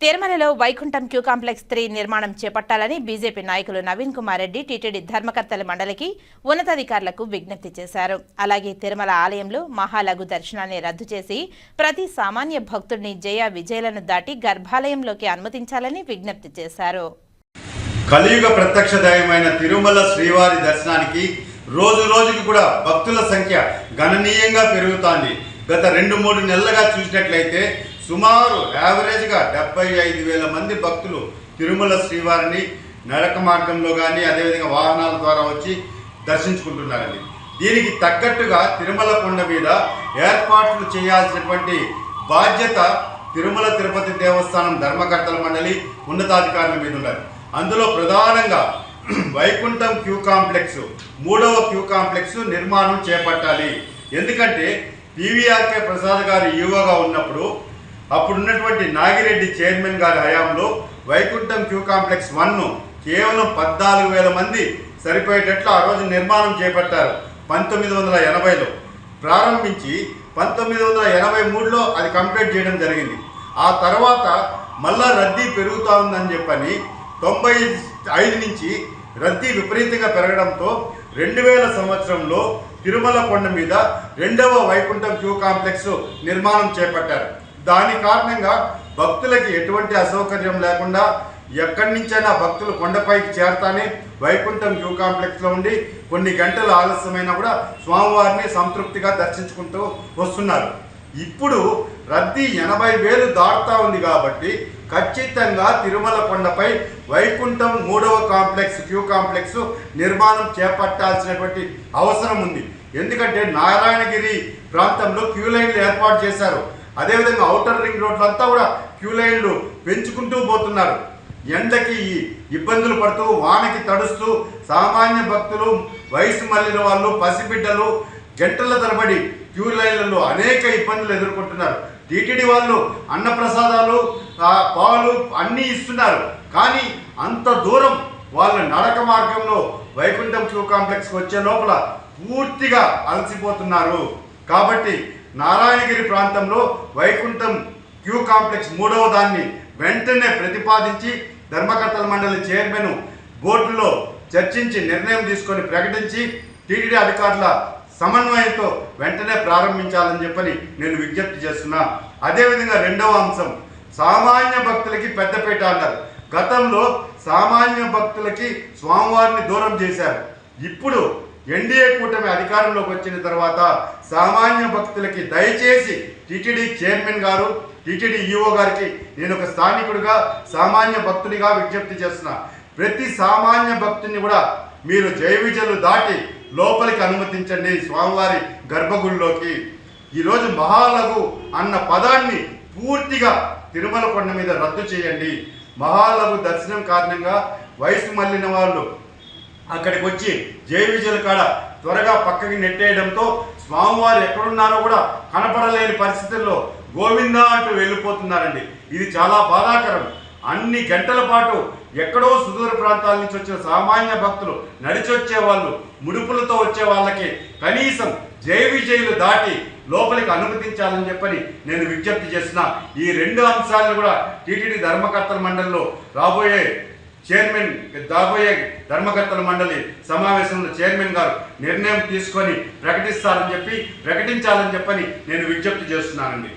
తిరుమలలో Vaikuntham queue complex three నిర్మాణం చేపట్టాలని బీజేపీ నాయకులు నవీన్ కుమార్ రెడ్డి టీటీడీ ధర్మకర్తల మండలికి ఉన్నతాధికారులకు విజ్ఞప్తి చేశారు. అలాగే తిరుమల ఆలయంలో మహాలఘు దర్శనాన్ని రద్దు చేసి ప్రతి సామాన్య భక్తుడిని జయ విజయలను దాటి గర్భాలయంలోకి అనుమతించాలని విజ్ఞప్తి చేశారు. కలియుగ ప్రత్యక్ష దైవమైన తిరుమల శ్రీవారి దర్శనానికి రోజు రోజుకి కూడా భక్తుల సంఖ్య గణనీయంగా పెరుగుతోంది. గత రెండు మూడు నెలలుగా చూసినట్లయితే సుమారు యావరేజ్గా డెబ్బై ఐదు వేల మంది భక్తులు తిరుమల శ్రీవారిని నడక మార్గంలో కానీ అదేవిధంగా వాహనాల ద్వారా వచ్చి దర్శించుకుంటున్నారండి. దీనికి తగ్గట్టుగా తిరుమల కొండ మీద ఏర్పాట్లు చేయాల్సినటువంటి బాధ్యత తిరుమల తిరుపతి దేవస్థానం ధర్మకర్తల మండలి ఉన్నతాధికారుల మీద ఉన్నారు అందులో ప్రధానంగా వైకుంఠం క్యూ కాంప్లెక్స్ మూడవ క్యూ కాంప్లెక్స్ నిర్మాణం చేపట్టాలి. ఎందుకంటే పివిఆర్కే ప్రసాద్ గారు ఈవోగా ఉన్నప్పుడు అప్పుడున్నటువంటి నాగిరెడ్డి చైర్మన్ గారి హయాంలో వైకుంఠం క్యూ కాంప్లెక్స్ వన్ను కేవలం పద్నాలుగు వేల మంది సరిపోయేటట్లు ఆ రోజు నిర్మాణం చేపట్టారు. పంతొమ్మిది వందల ఎనభైలో ప్రారంభించి పంతొమ్మిది వందల ఎనభై మూడులో అది కంప్లీట్ చేయడం జరిగింది. ఆ తర్వాత మళ్ళా రద్దీ పెరుగుతూ ఉందని చెప్పని తొంభై ఐదు నుంచి రద్దీ విపరీతంగా పెరగడంతో రెండు వేల సంవత్సరంలో తిరుమల కొండ మీద రెండవ వైకుంఠం క్యూ కాంప్లెక్స్ నిర్మాణం చేపట్టారు. దాని కారణంగా భక్తులకి ఎటువంటి అసౌకర్యం లేకుండా ఎక్కడి నుంచైనా భక్తులు కొండపైకి చేరతానే వైకుంఠం వ్యూ కాంప్లెక్స్లో ఉండి కొన్ని గంటలు ఆలస్యమైనా కూడా స్వామివారిని సంతృప్తిగా దర్శించుకుంటూ వస్తున్నారు. ఇప్పుడు రద్దీ ఎనభై వేలు దాటుతా ఉంది కాబట్టి ఖచ్చితంగా తిరుమల కొండపై వైకుంఠం మూడవ కాంప్లెక్స్ క్యూ కాంప్లెక్స్ నిర్మాణం చేపట్టాల్సినటువంటి అవసరం ఉంది. ఎందుకంటే నారాయణగిరి ప్రాంతంలో క్యూ లైన్లు ఏర్పాటు చేశారు. అదేవిధంగా అవుటర్ రింగ్ రోడ్లంతా కూడా క్యూ లైన్లు పెంచుకుంటూ పోతున్నారు. ఎండకి ఇబ్బందులు పడుతూ వానకి తడుస్తూ సామాన్య భక్తులు వయసు మళ్ళిన వాళ్ళు పసిబిడ్డలు గంటల తరబడి క్యూ లైన్లలో అనేక ఇబ్బందులు ఎదుర్కొంటున్నారు. టీటీడీ వాళ్ళు అన్నప్రసాదాలు పాలు అన్నీ ఇస్తున్నారు. కానీ అంత దూరం వాళ్ళ నడక మార్గంలో వైకుంఠం క్యూ కాంప్లెక్స్కి వచ్చే లోపల పూర్తిగా అలసిపోతున్నారు. కాబట్టి నారాయణగిరి ప్రాంతంలో వైకుంఠం క్యూ కాంప్లెక్స్ మూడవ దాన్ని వెంటనే ప్రతిపాదించి ధర్మకర్తల మండలి చైర్మన్ బోర్డులో చర్చించి నిర్ణయం తీసుకొని ప్రకటించి టీటీడీ అధికారుల సమన్వయంతో వెంటనే ప్రారంభించాలని చెప్పని నేను విజ్ఞప్తి చేస్తున్నా. అదేవిధంగా రెండవ అంశం సామాన్య భక్తులకి పెద్దపేట అన్నారు. గతంలో సామాన్య భక్తులకి స్వామివారిని దూరం చేశారు. ఇప్పుడు ఎన్డీఏ కూటమి అధికారంలోకి వచ్చిన తర్వాత సామాన్య భక్తులకి దయచేసి టీటీడీ చైర్మన్ గారు టీటీడీ ఈఓ గారికి నేను ఒక స్థానికుడిగా సామాన్య భక్తునిగా విజ్ఞప్తి చేస్తున్నా. ప్రతి సామాన్య భక్తుని కూడా మీరు జైవిజలు దాటి లోపలికి అనుమతించండి స్వామివారి గర్భగుడిలోకి. ఈరోజు మహాలఘు అన్న పదాన్ని పూర్తిగా తిరుమల కొండ మీద రద్దు చేయండి. మహాలఘు దర్శనం కారణంగా వయసు మళ్ళిన వాళ్ళు అక్కడికి వచ్చి జయ కాడ త్వరగా పక్కకి నెట్టేయడంతో స్వామివారు ఎక్కడున్నారో కూడా కనపడలేని పరిస్థితుల్లో గోవిందా అంటూ వెళ్ళిపోతున్నారండి. ఇది చాలా బాధాకరం. అన్ని గంటల పాటు ఎక్కడో సుదూర ప్రాంతాల నుంచి వచ్చిన సామాన్య భక్తులు నడిచొచ్చే వాళ్ళు ముడుపులతో వచ్చే వాళ్ళకి కనీసం జయ విజయులు దాటి లోపలికి అనుమతించాలని చెప్పని నేను విజ్ఞప్తి చేసిన ఈ రెండు అంశాలను కూడా టీటీడీ ధర్మకర్తల మండలిలో రాబోయే చైర్మన్ దాబోయే ధర్మకర్తల మండలి సమావేశంలో చైర్మన్ గారు నిర్ణయం తీసుకొని ప్రకటిస్తారని చెప్పి ప్రకటించాలని చెప్పని నేను విజ్ఞప్తి చేస్తున్నానండి.